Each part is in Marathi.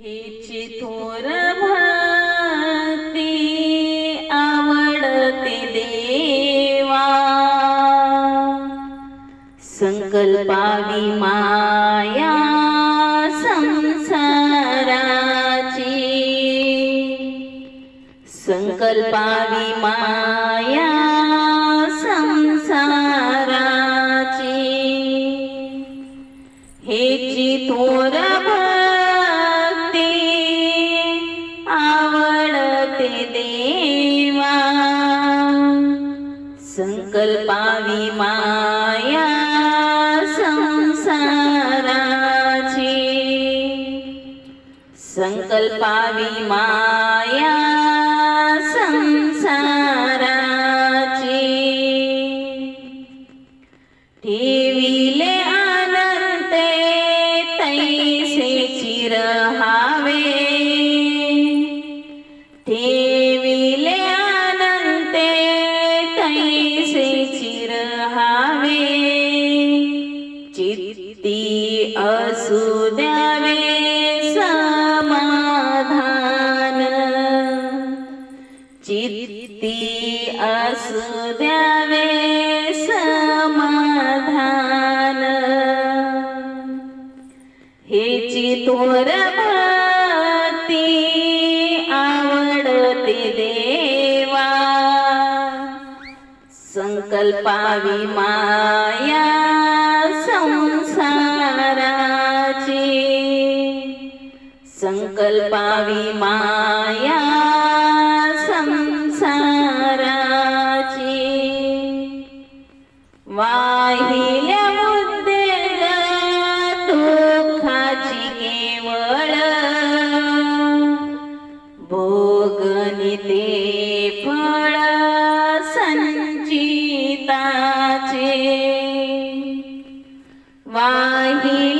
हेची थोर भक्ती आवडते देवा. संकल्पावी माया संसाराची. संकल्पावी माया संकल्पावी माया संसाराची. संकल्पावी माया संसाराची. ठेविले अनंते तैसे चिरहा असू द्यावे समाधान. चित्ती असू द्यावे समाधान. हे चितोर भक्ती आवडते देवा. संकल्पावी माया संसाराची संकल्पावी माया संसाराची. वाहिल्या मुद्दे दुःखाची केवळ भोगनिते फळ संचिताचे. वाहिल्या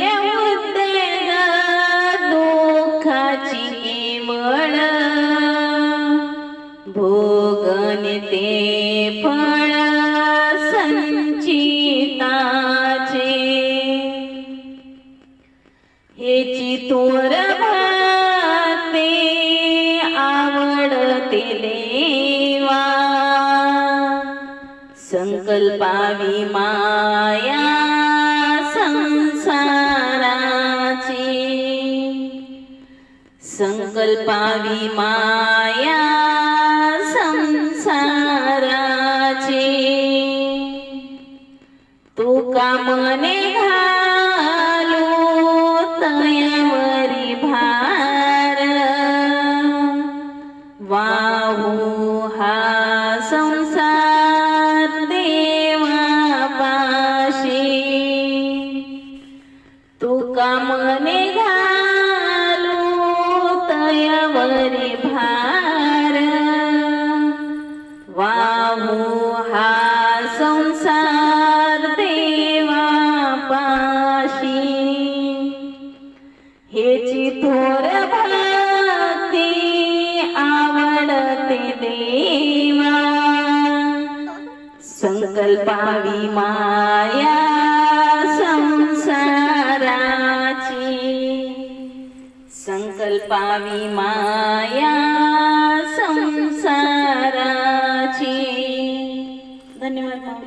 भोगनिते फळ संचिताचे. हेची तोर भाते आवडते देवा. संकल्पावी माया संसाराची. संकल्पावी माया मने घालू तयावरी भार। वाहू हा संसार देवापाशी। तुका मने घालू तयावरी भार। वा कल्पावी माया संसाराची. संकल्पावी माया संसाराची. धन्यवाद